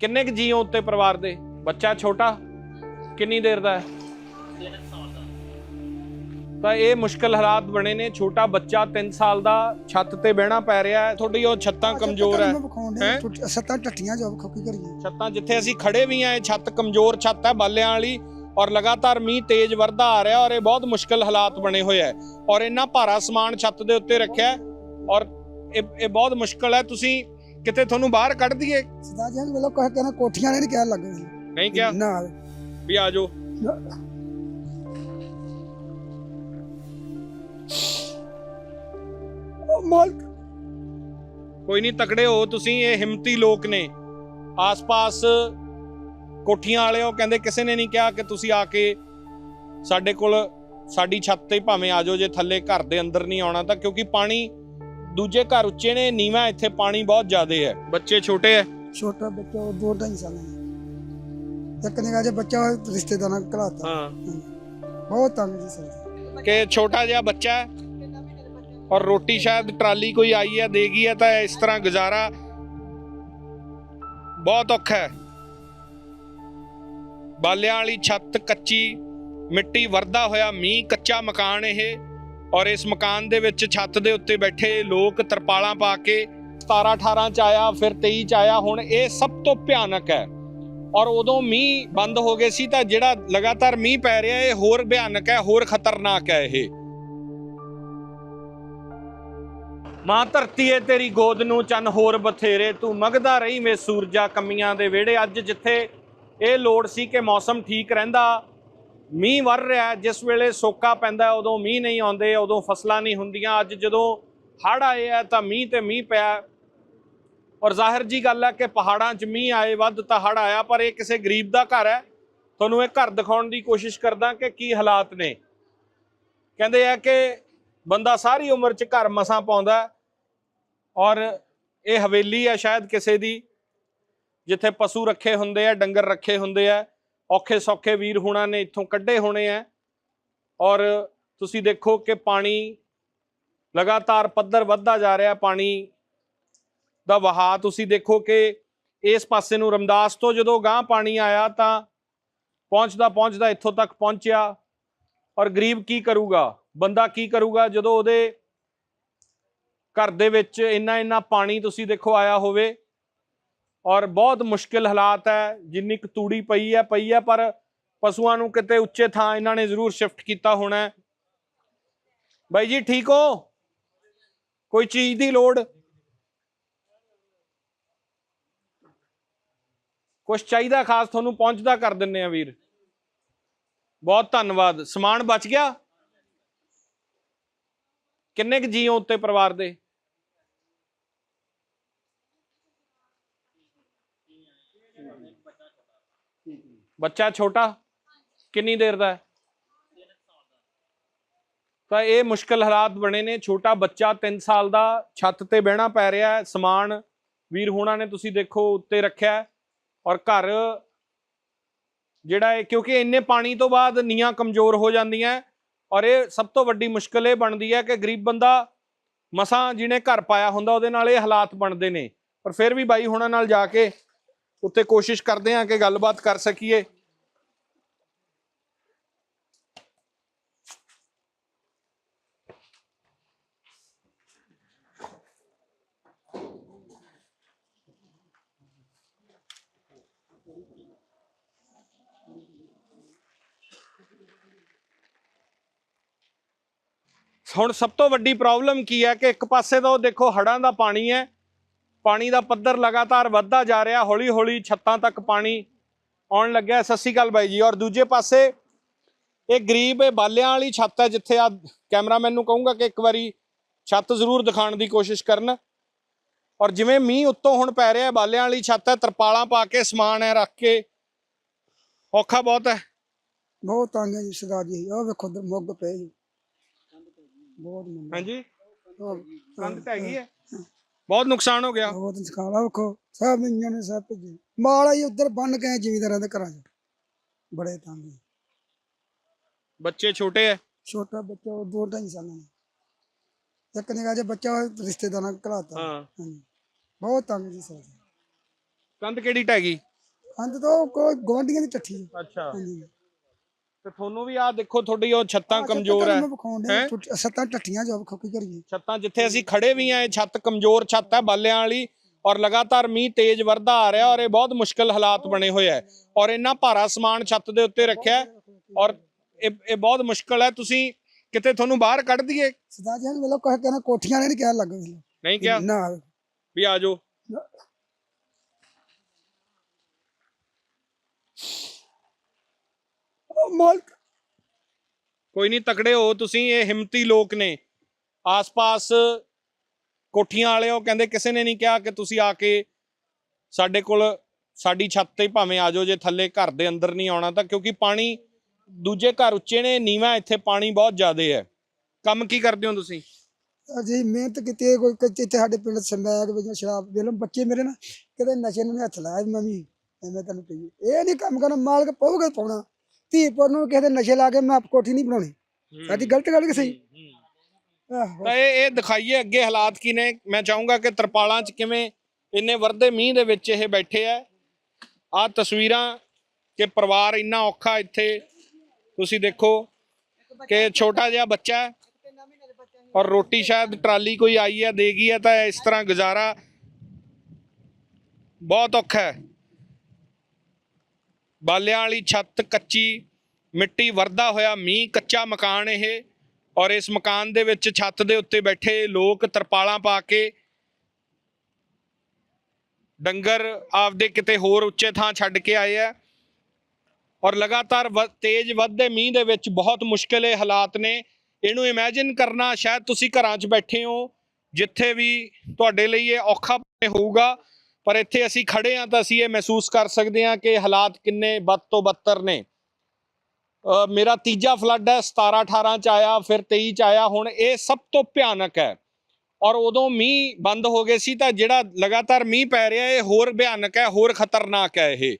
ਕਿੰਨੇ ਕੁ ਜੀ ਹੋ ਉੱਤੇ ਪਰਿਵਾਰ ਦੇ? ਬੱਚਾ ਛੋਟਾ? ਕਿੰਨੀ ਦੇਰ ਦਾ ਹੈ? ਤਾਂ ਇਹ ਮੁਸ਼ਕਲ ਹਾਲਾਤ ਬਣੇ ਨੇ ਛੋਟਾ ਬੱਚਾ 3 ਸਾਲ ਦਾ ਛੱਤ ਤੇ ਬਹਿਣਾ ਪੈ ਰਿਹਾ ਹੈ। ਤੁਹਾਡੀ ਉਹ ਛੱਤਾਂ ਕਮਜ਼ੋਰ ਹੈ। ਹੈਂ? ਸੱਤਾਂ ਟੱਟੀਆਂ ਜੋ ਖੋਕੀ ਕਰੀਏ? ਛੱਤਾਂ ਜਿੱਥੇ ਅਸੀਂ ਖੜੇ ਵੀ ਆ ਇਹ ਛੱਤ ਕਮਜ਼ੋਰ ਛੱਤ ਹੈ ਬਾਲਿਆਂ ਵਾਲੀ। ਔਰ ਲਗਾਤਾਰ ਮੀਂਹ ਤੇਜ਼ ਵਰਦਾ ਆ ਰਿਹਾ ਔਰ ਇਹ ਬਹੁਤ ਮੁਸ਼ਕਲ ਹਾਲਾਤ ਬਣੇ ਹੋਏ ਹੈ। ਔਰ ਇੰਨਾ ਭਾਰਾ ਸਮਾਨ ਛੱਤ ਦੇ ਉੱਤੇ ਰੱਖਿਆ ਹੈ। ਔਰ ਇਹ ਇਹ ਬਹੁਤ ਮੁਸ਼ਕਲ ਹੈ। ਤੁਸੀਂ ਕਿਤੇ ਤੁਹਾਨੂੰ ਬਾਹਰ ਕੱਢ ਦਈਏ? ਸਦਾ ਜੀ ਵੇਲੋ ਕਹੇ ਕਹਿੰਦਾ ਕੋਠੀਆਂ ਨੇ ਨਹੀਂ ਕਹਿਣ ਲੱਗੇ ਨਹੀਂ ਕਿਹਾ? ਨਾ। ਵੀ ਆ ਜਾਓ। ਮਾਲਕ। ਕੋਈ ਨਹੀਂ ਤਕੜੇ ਹੋ ਤੁਸੀਂ ਇਹ ਹਿੰਮਤੀ ਲੋਕ ਨੇ। ਆਸ-ਪਾਸ ਕੋਠੀਆਂ ਵਾਲਿਓ ਕਹਿੰਦੇ ਕਿਸੇ ਨੇ ਨਹੀਂ ਕਿਹਾ ਕਿ ਤੁਸੀਂ ਆ ਕੇ ਸਾਡੇ ਕੋਲ ਸਾਡੀ ਛੱਤ ਤੇ ਭਾਵੇਂ ਆ ਜਾਓ ਜੇ ਥੱਲੇ ਘਰ ਦੇ ਅੰਦਰ ਨਹੀਂ ਆਉਣਾ ਤਾਂ ਕਿਉਂਕਿ ਪਾਣੀ ਦੂਜੇ ਘਰ ਉੱਚੇ ਨੇ ਨੀਵਾਂ ਇੱਥੇ ਪਾਣੀ ਬਹੁਤ ਜ਼ਿਆਦਾ ਹੈ। ਬੱਚੇ ਛੋਟੇ ਹੈ? ਛੋਟਾ ਬੱਚਾ ਉਹ ਦੋ ਢਾਈ ਸਾਲਾਂ ਦਾ ਇੱਕ ਨਿਗਾਹ ਜੇ ਬੱਚਾ ਰਿਸ਼ਤੇਦਾਰਾਂ ਨੂੰ ਘਲਾਤਾ। ਹਾਂ। ਬਹੁਤ ਤੰਗ ਜੀ ਸਰ। ਕਿ ਛੋਟਾ ਜਿਹਾ ਬੱਚਾ ਹੈ ਔਰ ਰੋਟੀ ਸ਼ਾਇਦ ਟਰਾਲੀ ਕੋਈ ਆਈ ਹੈ ਦੇਗੀ ਹੈ ਤਾਂ ਇਸ ਤਰ੍ਹਾਂ ਗੁਜ਼ਾਰਾ ਬਹੁਤ ਔਖਾ ਹੈ। ਬਾਲਿਆਂ ਵਾਲੀ ਛੱਤ ਕੱਚੀ ਮਿੱਟੀ ਵਰਦਾ ਹੋਇਆ ਮੀਂਹ ਕੱਚਾ ਮਕਾਨ ਇਹ। ਔਰ ਇਸ ਮਕਾਨ ਦੇ ਵਿੱਚ ਛੱਤ ਦੇ ਉੱਤੇ ਬੈਠੇ ਲੋਕ ਤਰਪਾਲਾਂ ਪਾ ਕੇ 17 18 ਚ ਆਇਆ, ਫਿਰ 23 ਚ ਆਇਆ, ਹੁਣ ਇਹ ਸਭ ਤੋਂ ਭਿਆਨਕ ਹੈ। ਔਰ ਉਦੋਂ ਮੀਂਹ ਬੰਦ ਹੋ ਗਏ ਸੀ ਤਾਂ ਜਿਹੜਾ ਲਗਾਤਾਰ ਮੀਂਹ ਪੈ ਰਿਹਾ, ਇਹ ਹੋਰ ਭਿਆਨਕ ਹੈ, ਹੋਰ ਖਤਰਨਾਕ ਹੈ ਇਹ। ਮਾਂ ਧਰਤੀ ਏ ਤੇਰੀ ਗੋਦ ਨੂੰ, ਚੰਨ ਹੋਰ ਬਥੇਰੇ। ਤੂੰ ਮਗਦਾ ਰਹੀ ਮੇ ਸੂਰਜਾ ਕਮੀਆਂ ਦੇ ਵਿਹੜੇ। ਅੱਜ ਜਿੱਥੇ ਇਹ ਲੋੜ ਸੀ ਕਿ ਮੌਸਮ ਠੀਕ ਰਹਿੰਦਾ ਮੀਂਹ ਵਰ ਰਿਹਾ ਜਿਸ ਵੇਲੇ ਸੋਕਾ ਪੈਂਦਾ ਉਦੋਂ ਮੀਂਹ ਨਹੀਂ ਆਉਂਦੇ, ਉਦੋਂ ਫਸਲਾਂ ਨਹੀਂ ਹੁੰਦੀਆਂ। ਅੱਜ ਜਦੋਂ ਹੜ੍ਹ ਆਏ ਆ ਤਾਂ ਮੀਂਹ ਤੇ ਮੀਂਹ ਪਿਆ ਔਰ ਜ਼ਾਹਿਰ ਜੀ ਗੱਲ ਹੈ ਕਿ ਪਹਾੜਾਂ 'ਚ ਮੀਂਹ ਆਏ ਵੱਧ ਤਾਂ ਹੜ੍ਹ ਆਇਆ, ਪਰ ਇਹ ਕਿਸੇ ਗਰੀਬ ਦਾ ਘਰ ਹੈ। ਤੁਹਾਨੂੰ ਇਹ ਘਰ ਦਿਖਾਉਣ ਦੀ ਕੋਸ਼ਿਸ਼ ਕਰਦਾ ਕਿ ਕੀ ਹਾਲਾਤ ਨੇ। ਕਹਿੰਦੇ ਆ ਕਿ ਬੰਦਾ ਸਾਰੀ ਉਮਰ 'ਚ ਘਰ ਮਸਾਂ ਪਾਉਂਦਾ ਔਰ ਇਹ ਹਵੇਲੀ ਹੈ ਸ਼ਾਇਦ ਕਿਸੇ ਦੀ, ਜਿੱਥੇ ਪਸ਼ੂ ਰੱਖੇ ਹੁੰਦੇ ਆ ਡੰਗਰ ਰੱਖੇ ਹੁੰਦੇ ਆ ਔਖੇ ਸੌਖੇ ਵੀਰ ਹੁਣਾਂ ਨੇ ਇੱਥੋਂ ਕੱਢੇ ਹੋਣੇ ਆ ਔਰ ਤੁਸੀਂ ਦੇਖੋ ਕਿ ਪਾਣੀ ਲਗਾਤਾਰ ਪੱਧਰ ਵੱਧਦਾ ਜਾ ਰਿਹਾ, ਪਾਣੀ ਦਾ ਵਹਾਅ। ਤੁਸੀਂ ਦੇਖੋ ਕਿ ਇਸ ਪਾਸੇ ਨੂੰ ਰਮਦਾਸ ਤੋਂ ਜਦੋਂ ਗਾਂ ਪਾਣੀ ਆਇਆ ਤਾਂ ਪਹੁੰਚਦਾ ਪਹੁੰਚਦਾ ਇੱਥੋਂ ਤੱਕ ਪਹੁੰਚਿਆ। ਔਰ ਗਰੀਬ ਕੀ ਕਰੂਗਾ? ਬੰਦਾ ਕੀ ਕਰੂਗਾ? ਜਦੋਂ ਉਹਦੇ ਘਰ ਦੇ ਵਿੱਚ ਇੰਨਾ ਇੰਨਾ ਪਾਣੀ ਤੁਸੀਂ ਦੇਖੋ ਆਇਆ ਹੋਵੇ ਔਰ ਬਹੁਤ ਮੁਸ਼ਕਿਲ ਹਾਲਾਤ ਹੈ, ਜਿੰਨੀ ਕੁ ਤੂੜੀ ਪਈ ਹੈ ਪਈ ਹੈ, ਪਰ ਪਸ਼ੂਆਂ ਨੂੰ ਕਿਤੇ ਉੱਚੇ ਥਾਂ ਇਹਨਾਂ ਨੇ ਜ਼ਰੂਰ ਸ਼ਿਫਟ ਕੀਤਾ ਹੋਣਾ ਬਾਈ ਜੀ, ਠੀਕ ਹੋ? ਕੋਈ ਚੀਜ਼ ਦੀ ਲੋੜ? ਕੁਛ ਚਾਹੀਦਾ ਖਾਸ ਤੁਹਾਨੂੰ, ਪਹੁੰਚਦਾ ਕਰ ਦਿੰਨੇ ਆ ਵੀਰ। ਬਹੁਤ ਧੰਨਵਾਦ। ਸਮਾਨ ਬਚ ਗਿਆ? ਕਿੰਨੇ ਕੁ ਜੀਓ ਉੱਤੇ ਪਰਿਵਾਰ ਦੇ? ਬੱਚਾ ਛੋਟਾ ਕਿੰਨੀ ਦੇਰ ਦਾ ਹੈ? ਤਾਂ ਇਹ ਮੁਸ਼ਕਲ ਹਾਲਾਤ ਬਣੇ ਨੇ। ਛੋਟਾ ਬੱਚਾ 3 ਸਾਲ ਦਾ, ਛੱਤ ਤੇ ਬਹਿਣਾ ਪੈ ਰਿਹਾ ਹੈ। ਸਮਾਨ ਵੀਰ ਹੋਣਾ ਨੇ ਤੁਸੀਂ ਦੇਖੋ ਉੱਤੇ ਰੱਖਿਆ ਔਰ ਘਰ ਜਿਹੜਾ ਹੈ ਕਿਉਂਕਿ ਇੰਨੇ ਪਾਣੀ ਤੋਂ ਬਾਅਦ ਨੀਆਂ ਕਮਜ਼ੋਰ ਹੋ ਜਾਂਦੀਆਂ ਔਰ ਇਹ ਸਭ ਤੋਂ ਵੱਡੀ ਮੁਸ਼ਕਲ ਇਹ ਬਣਦੀ ਹੈ ਕਿ ਗਰੀਬ ਬੰਦਾ ਮਸਾਂ ਜਿਹਨੇ ਘਰ ਪਾਇਆ ਹੁੰਦਾ, ਉਹਦੇ ਨਾਲ ਇਹ ਹਾਲਾਤ ਬਣਦੇ ਨੇ। ਪਰ ਫਿਰ ਵੀ ਬਾਈ ਹੋਣਾ ਨਾਲ ਜਾ ਕੇ ਉੱਥੇ ਕੋਸ਼ਿਸ਼ ਕਰਦੇ ਹਾਂ ਕਿ ਗੱਲਬਾਤ ਕਰ ਸਕੀਏ। ਹੁਣ ਸਭ ਤੋਂ ਵੱਡੀ ਪ੍ਰੋਬਲਮ ਕੀ ਹੈ ਕਿ ਇੱਕ ਪਾਸੇ ਤਾਂ ਉਹ ਦੇਖੋ ਹੜਾਂ ਦਾ ਪਾਣੀ ਹੈ। ਪਾਣੀ ਦਾ ਪੱਧਰ ਲਗਾਤਾਰ ਵੱਧਦਾ ਜਾ ਰਿਹਾ ਹੌਲੀ ਹੌਲੀ ਛੱਤਾਂ ਤੱਕ ਪਾਣੀ ਆਉਣ ਲੱਗਿਆ। ਸਤਿ ਸ਼੍ਰੀ ਅਕਾਲ ਬਾਈ ਜੀ। ਔਰ ਦੂਜੇ ਪਾਸੇ ਇਹ ਗਰੀਬ ਇਹ ਬਾਲਿਆਂ ਵਾਲੀ ਛੱਤ ਹੈ ਜਿੱਥੇ ਆ ਕੈਮਰਾਮੈਨ ਨੂੰ ਕਹੂੰਗਾ ਕਿ ਇੱਕ ਵਾਰੀ ਛੱਤ ਜ਼ਰੂਰ ਦਿਖਾਉਣ ਦੀ ਕੋਸ਼ਿਸ਼ ਕਰਨ। ਔਰ ਜਿਵੇਂ ਮੀਂਹ ਉੱਤੋਂ ਹੁਣ ਪੈ ਰਿਹਾ ਬਾਲਿਆਂ ਵਾਲੀ ਛੱਤ ਹੈ ਤਰਪਾਲਾਂ ਪਾ ਕੇ ਸਮਾਨ ਹੈ ਰੱਖ ਕੇ। ਔਖਾ ਬਹੁਤ ਹੈ। ਬਹੁਤ ਤੰਗ ਹੈ ਜੀ ਸਦਾ ਜੀ। ਉਹ ਵੇਖੋ ਮੁੱਗ ਪਏ ਜੀ। ਬਹੁਤ ਹਾਂਜੀ। ਕੰਧ ਟਹਿ ਗਈ ਹੈ। ਬਹੁਤ ਨੁਕਸਾਨ ਹੋ ਗਿਆ। ਬਹੁਤ ਸਿਖਾਲਾ ਵੇਖੋ ਸਭ ਇੰਜਣ ਨੇ ਸਭ ਭੇਜੇ ਮਾਲ ਹੀ ਉਧਰ ਬੰਨ ਕੇ ਜ਼ਿਮੀਦਾਰਾਂ ਦੇ ਘਰਾਂ 'ਚ। ਬੜੇ ਤੰਗ ਹੈ। ਬੱਚੇ ਛੋਟੇ ਹੈ ਛੋਟਾ ਬੱਚਾ ਉਹ ਦੋ ਢਾਈ ਸਾਲਾਂ ਦਾ। ਇੱਕ ਨਿਗਾਹ ਜੇ ਬੱਚਾ ਰਿਸ਼ਤੇਦਾਰਾਂ ਨੂੰ ਘਲਾਤਾ। ਹਾਂ। ਹਾਂਜੀ। ਬਹੁਤ ਤੰਗ ਜੀ ਸਰ ਕੰਧ ਕਿਹੜੀ ਟਹਿ? ਗਈ ਕੰਧ ਤੋਂ ਕੋਈ ਗਵਾਂਢੀਆਂ ਦੀ ਟੱਠੀ ਹੈ। ਅੱਛਾ। ਹਾਂਜੀ। ਤੇ ਤੁਹਾਨੂੰ ਵੀ ਆ ਦੇਖੋ ਤੁਹਾਡੀ ਉਹ ਛੱਤਾਂ ਕਮਜ਼ੋਰ ਹੈ। ਛੱਤਾਂ ਟੱਟੀਆਂ ਜੋ ਖੋਕੀ ਕਰੀਏ? ਛੱਤਾਂ ਜਿੱਥੇ ਅਸੀਂ ਖੜੇ ਵੀ ਆ ਇਹ ਛੱਤ ਕਮਜ਼ੋਰ ਛੱਤ ਹੈ ਬਾਲਿਆਂ ਵਾਲੀ ਔਰ ਲਗਾਤਾਰ ਮੀਂਹ ਤੇਜ਼ ਵਰਦਾ ਆ ਰਿਹਾ ਔਰ ਇਹ ਬਹੁਤ ਮੁਸ਼ਕਲ ਹਾਲਾਤ ਬਣੇ ਹੋਏ ਹੈ ਔਰ ਇੰਨਾ ਭਾਰਾ ਸਮਾਨ ਛੱਤ ਦੇ ਉੱਤੇ ਰੱਖਿਆ ਔਰ ਇਹ ਇਹ ਬਹੁਤ ਮੁਸ਼ਕਲ ਹੈ। ਤੁਸੀਂ ਕਿਤੇ ਤੁਹਾਨੂੰ ਬਾਹਰ ਕੱਢ ਦਈਏ? ਸਦਾ ਜੀ ਵੇਲੋ ਕਹੇ ਕਹਿੰਦਾ ਕੋਠੀਆਂ ਨੇ ਨਹੀਂ ਕਹਿਣ ਲੱਗ ਨਹੀਂ ਕਿਹਾ? ਨਾ। ਵੀ ਆ ਜਾਓ ਉਹ ਮਾਲਕ। ਕੋਈ ਨਹੀਂ ਤਕੜੇ ਹੋ ਤੁਸੀਂ ਇਹ ਹਿੰਮਤੀ ਲੋਕ ਨੇ। ਆਸ-ਪਾਸ ਕੋਠੀਆਂ ਵਾਲਿਓ ਕਹਿੰਦੇ ਕਿਸੇ ਨੇ ਨਹੀਂ ਕਿਹਾ ਕਿ ਤੁਸੀਂ ਆ ਕੇ ਸਾਡੇ ਕੋਲ ਸਾਡੀ ਛੱਤ ਤੇ ਭਾਵੇਂ ਆ ਜਾਓ ਜੇ ਥੱਲੇ ਘਰ ਦੇ ਅੰਦਰ ਨਹੀਂ ਆਉਣਾ ਤਾਂ ਕਿਉਂਕਿ ਪਾਣੀ ਦੂਜੇ ਘਰ ਉੱਚੇ ਨੇ ਨੀਵਾਂ ਇੱਥੇ ਪਾਣੀ ਬਹੁਤ ਜ਼ਿਆਦਾ ਹੈ। ਕੰਮ ਕੀ ਕਰਦੇ ਹੋ ਤੁਸੀਂ? ਅਜੀ ਮਿਹਨਤ ਕੀਤੀ ਹੈ, ਕੋਈ ਇੱਥੇ ਸਾਡੇ ਪਿੰਡ ਸੰਬੈਗ ਵਿੱਚ ਸ਼ਰਾਬ ਵੇਲੋ ਬੱਚੇ ਮੇਰੇ ਨਾ ਕਿਤੇ ਨਸ਼ੇ ਨੂੰ ਨੀ ਹੱਥ ਲਾਇਆ ਵੀ ਮੰਮੀ ਐਵੇਂ ਤੈਨੂੰ ਕਹੀ ਇਹ ਨਹੀਂ ਕੰਮ ਕਰਨਾ ਮਾਲਕ ਪਊਗਾ ਹੀ ਪਾਉਣਾ ਧੀ ਪੁੱਤ ਨੂੰ ਕਿਸੇ ਦੇ ਨਸ਼ੇ ਲਾ ਕੇ ਮੈਂ ਕੋਠੀ ਨਹੀਂ ਬਣਾਉਣੀ। ਸਾਡੀ ਗਲਤ ਗੱਲ ਕਿ ਸਹੀ? ਆਹੋ ਤਾਂ ਇਹ ਇਹ ਦਿਖਾਈਏ ਅੱਗੇ ਹਾਲਾਤ ਕੀ ਨੇ ਮੈਂ ਚਾਹੂੰਗਾ ਕਿ ਤਰਪਾਲਾਂ 'ਚ ਕਿਵੇਂ ਇੰਨੇ ਵਰਦੇ ਮੀਂਹ ਦੇ ਵਿੱਚ ਇਹ ਬੈਠੇ ਆ। ਆ ਤਸਵੀਰਾਂ ਕਿ ਪਰਿਵਾਰ ਇੰਨਾ ਔਖਾ ਇੱਥੇ। ਤੁਸੀਂ ਦੇਖੋ ਕਿ ਛੋਟਾ ਜਿਹਾ ਬੱਚਾ ਹੈ ਔਰ ਰੋਟੀ ਸ਼ਾਇਦ ਟਰਾਲੀ ਕੋਈ ਆਈ ਹੈ ਦੇ ਗਈ ਹੈ ਤਾਂ ਇਸ ਤਰ੍ਹਾਂ ਗੁਜ਼ਾਰਾ ਬਹੁਤ ਔਖਾ ਹੈ। ਬਾਲਿਆਂ ਵਾਲੀ ਛੱਤ ਕੱਚੀ, ਮਿੱਟੀ ਵਰਦਾ ਹੋਇਆ, ਮੀਂਹ ਕੱਚਾ ਮਕਾਨ ਇਹ। ਔਰ ਇਸ ਮਕਾਨ ਦੇ ਵਿੱਚ ਛੱਤ ਦੇ ਉੱਤੇ ਬੈਠੇ ਲੋਕ ਤਰਪਾਲਾਂ ਪਾ ਕੇ ਡੰਗਰ ਆਪਦੇ ਕਿਤੇ ਹੋਰ ਉੱਚੇ ਥਾਂ ਛੱਡ ਕੇ ਆਏ ਆ। ਔਰ ਲਗਾਤਾਰ ਵ- ਤੇਜ਼ ਵੱਧਦੇ ਮੀਂਹ ਦੇ ਵਿੱਚ ਬਹੁਤ ਮੁਸ਼ਕਿਲ ਹਾਲਾਤ ਨੇ। ਇਹਨੂੰ ਇਮੇਜਿਨ ਕਰਨਾ, ਸ਼ਾਇਦ ਤੁਸੀਂ ਘਰਾਂ 'ਚ ਬੈਠੇ ਹੋ, ਜਿੱਥੇ ਵੀ ਤੁਹਾਡੇ ਲਈ ਇਹ ਔਖਾ ਹੋਊਗਾ। ਪਰ ਇੱਥੇ ਅਸੀਂ ਖੜੇ ਹਾਂ ਤਾਂ ਅਸੀਂ ਇਹ ਮਹਿਸੂਸ ਕਰ ਸਕਦੇ ਹਾਂ ਕਿ ਹਾਲਾਤ ਕਿੰਨੇ ਬਦ ਤੋਂ ਬੱਤਰ ਨੇ। ਮੇਰਾ ਤੀਜਾ ਫਲੱਡ ਹੈ 17 18 ਚ ਆਇਆ, ਫਿਰ 23 ਚ ਆਇਆ, ਹੁਣ ਇਹ ਸਭ ਤੋਂ ਭਿਆਨਕ ਹੈ। ਔਰ ਉਦੋਂ ਮੀਂਹ ਬੰਦ ਹੋ ਗਏ ਸੀ ਤਾਂ ਜਿਹੜਾ ਲਗਾਤਾਰ ਮੀਂਹ ਪੈ ਰਿਹਾ, ਇਹ ਹੋਰ ਭਿਆਨਕ ਹੈ, ਹੋਰ ਖਤਰਨਾਕ ਹੈ ਇਹ।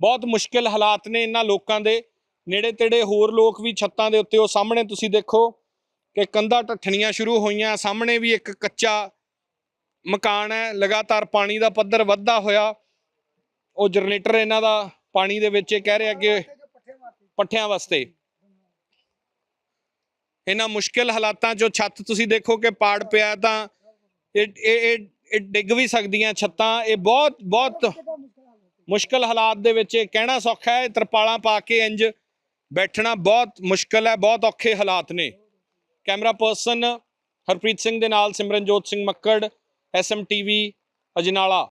ਬਹੁਤ ਮੁਸ਼ਕਿਲ ਹਾਲਾਤ ਨੇ ਇਹਨਾਂ ਲੋਕਾਂ ਦੇ। ਨੇੜੇ ਤੇੜੇ ਹੋਰ ਲੋਕ ਵੀ ਛੱਤਾਂ ਦੇ ਉੱਤੇ, ਉਹ ਸਾਹਮਣੇ ਤੁਸੀਂ ਦੇਖੋ ਕਿ ਕੰਧਾਂ ਢੱਠਣੀਆਂ ਸ਼ੁਰੂ ਹੋਈਆਂ, ਸਾਹਮਣੇ ਵੀ ਇੱਕ ਕੱਚਾ ਮਕਾਨ ਹੈ, ਲਗਾਤਾਰ ਪਾਣੀ ਦਾ ਪੱਧਰ ਵੱਧਦਾ ਹੋਇਆ। ਉਹ ਜਨਰੇਟਰ ਇਹਨਾਂ ਦਾ ਪਾਣੀ ਦੇ ਵਿੱਚ ਇਹ ਕਹਿ ਰਿਹਾ ਕਿ ਪੱਠਿਆਂ ਵਾਸਤੇ। ਇਹਨਾਂ ਮੁਸ਼ਕਿਲ ਹਾਲਾਤਾਂ 'ਚੋਂ ਛੱਤ ਤੁਸੀਂ ਦੇਖੋ ਕਿ ਪਾੜ ਪਿਆ ਤਾਂ ਇਹ ਇਹ, ਇਹ- ਡਿੱਗ ਵੀ ਸਕਦੀਆਂ ਛੱਤਾਂ। ਇਹ ਬਹੁਤ ਬਹੁਤ ਮੁਸ਼ਕਿਲ ਹਾਲਾਤ ਦੇ ਵਿੱਚ ਇਹ ਕਹਿਣਾ ਸੌਖਾ ਹੈ, ਤਰਪਾਲਾਂ ਪਾ ਕੇ ਇੰਜ ਬੈਠਣਾ ਬਹੁਤ ਮੁਸ਼ਕਿਲ ਹੈ, ਬਹੁਤ ਔਖੇ ਹਾਲਾਤ ਨੇ। ਕੈਮਰਾ ਪਰਸਨ ਹਰਪ੍ਰੀਤ ਸਿੰਘ ਦੇ ਨਾਲ ਸਿਮਰਨਜੋਤ ਸਿੰਘ ਮੱਕੜ। ਐਸਐਮਟੀਵੀ ਅਜਨਾਲਾ।